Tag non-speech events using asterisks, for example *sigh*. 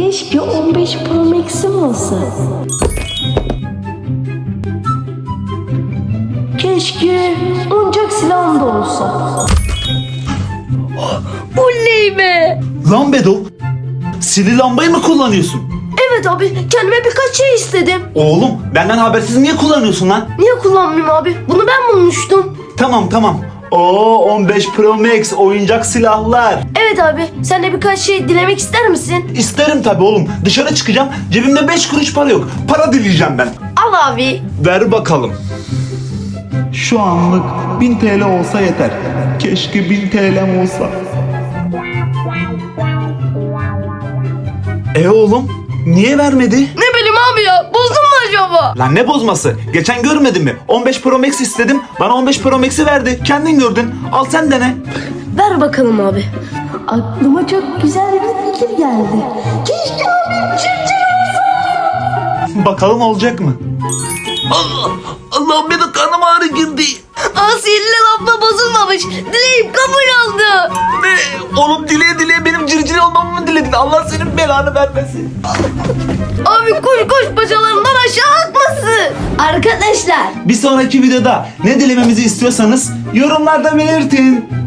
Keşke 15 Pro Max'im olsa. Keşke oyuncak silahım da olsa. Oley be. Lan Bedo, sili lambayı mı kullanıyorsun? Evet abi kendime birkaç şey istedim. Oğlum benden habersiz niye kullanıyorsun lan? Niye kullanmayayım abi? Bunu ben bulmuştum. Tamam tamam. Oo 15 Pro Max oyuncak silahlar. Evet abi sen de birkaç şey dilemek ister misin? İsterim tabii oğlum. Dışarı çıkacağım. Cebimde 5 kuruş para yok. Para dileyeceğim ben. Al abi. Ver bakalım. Şu anlık 1000 TL olsa yeter. Keşke 1000 TL'm olsa. E oğlum niye vermedi? Ne bileyim abi ya bozdun mu acaba? Lan ne bozması? Geçen görmedin mi? 15 Pro Max istedim. Bana 15 Pro Max'i verdi. Kendin gördün. Al sen dene. Ver bakalım abi. Aklıma çok güzel bir fikir geldi. Keşke abi çiftçi *laughs* Bakalım olacak mı? Allah! Allah'ım benim kanım ağrı girdi. Aa sihirli bozulmamış. Dileğim kabul oldu. Ne? Oğlum dile dile benim cırcır olmamı mı diledin? Allah senin belanı vermesin. Abi koş koş bacalarından aşağı akmasın. Arkadaşlar Bir sonraki videoda ne dilememizi istiyorsanız yorumlarda belirtin.